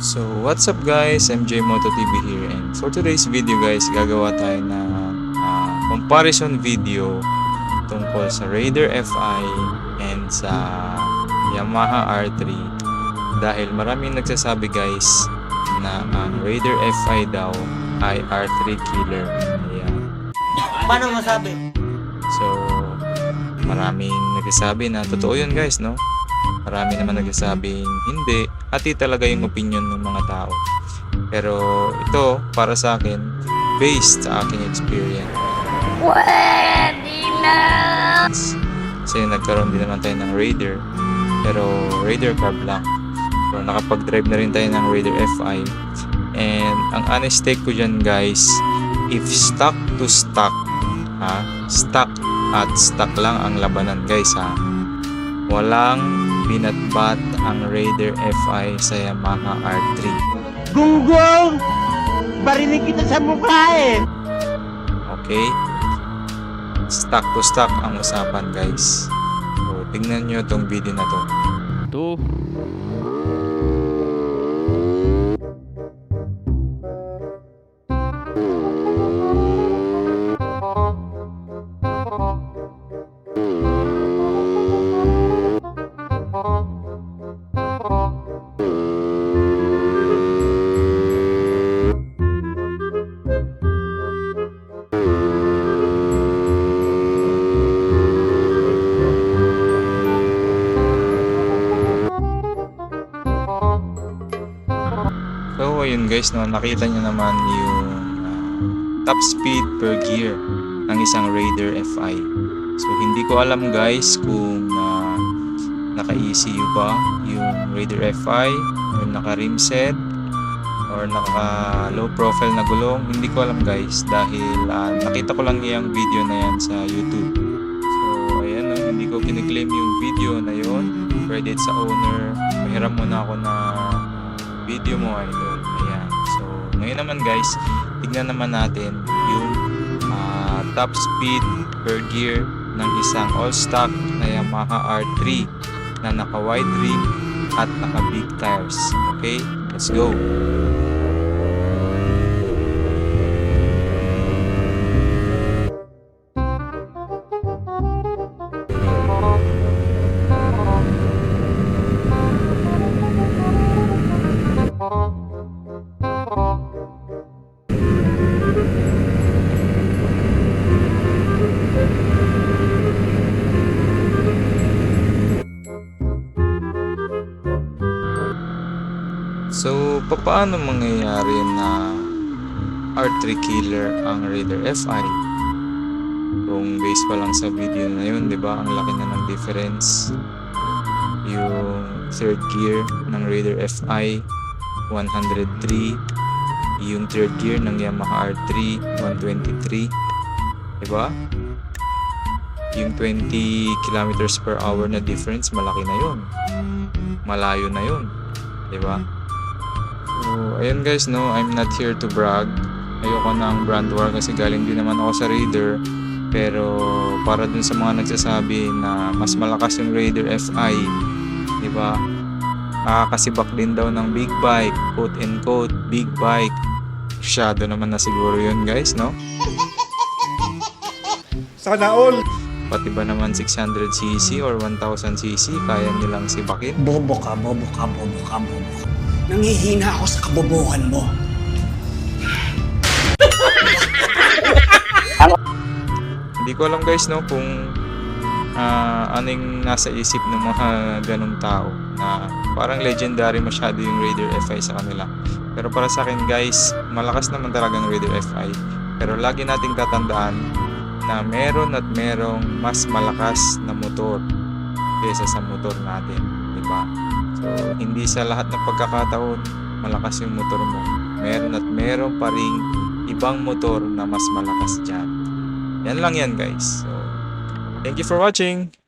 So, what's up guys? MJ Moto TV here and for today's video guys, gagawa tayo ng ah, comparison video tungkol sa Raider FI and sa Yamaha R3 dahil maraming nagsasabi guys na ang Raider FI daw ay R3 killer. Ayan. Paano masabi? So, maraming nagsasabi na totoo yun guys, no? Marami naman nagsasabing hindi. Ati talaga yung opinion ng mga tao. Pero ito, para sa akin, based sa aking experience. Pwede na! Kasi nagkaroon din naman tayo ng Raider. Pero Raider carb lang. So nakapag-drive na rin tayo ng Raider FI. And ang honest take ko dyan guys, if stock to stock, ha? Stock at stock lang ang labanan guys ha. Walang binatbat ang Raider FI sa Yamaha R3. Gunggong! Barinig kita sa mukha eh! Okay? Stock to stock ang usapan guys. So tingnan nyo tong video na to. Ito. Guys, no, nakita nyo naman yung ah, top speed per gear ng isang Raider FI. So, hindi ko alam guys kung ah, naka-ECU ba yung Raider FI or naka-rim set or naka low profile na gulong. Hindi ko alam guys dahil ah, nakita ko lang yung video na yan sa YouTube. So, ayan, no, hindi ko kiniklaim yung video na yon Credit sa owner. Mahiram muna ako na video mo idol. Ngayon naman guys, tignan naman natin yung ah, top speed per gear ng isang all-stock na Yamaha R3 na naka wide rim at naka big tires. Okay? Let's go! So, paano mangyayari na R3 killer ang Raider FI? Kung base pa lang sa video na yun, di ba? Ang laki na ng difference. Yung third gear ng Raider FI, 103. Yung third gear ng Yamaha R3, 123. Di ba? Yung 20 kilometers per hour na difference, malaki na yun. Malayo na yun. Di ba? So, ayun guys, no, I'm not here to brag. Ayoko ng brand war kasi galing din naman ako sa Raider. Pero para dun sa mga nagsasabi na mas malakas yung Raider FI, di ba? Nakakasibak din daw ng big bike, quote and quote, big bike. Shadow naman na siguro yun guys, no? Sana all! Pati ba naman 600cc or 1000cc kaya nilang sibakin? Bobo ka, bobo ka, bobo ka, bobo ka. Nangihina ako sa kabobohan mo. Hindi ko alam guys no kung ah, anong nasa isip ng mga ganong tao na parang legendary masyado yung Raider FI sa kanila. Pero para sa akin guys, malakas naman talagang Raider FI. Pero lagi nating tatandaan na meron at merong mas malakas na motor kaysa sa motor natin, di ba? So, hindi sa lahat ng pagkakataon malakas yung motor mo. Meron at meron pa ring ibang motor na mas malakas dyan. Yan lang yan guys. So, thank you for watching.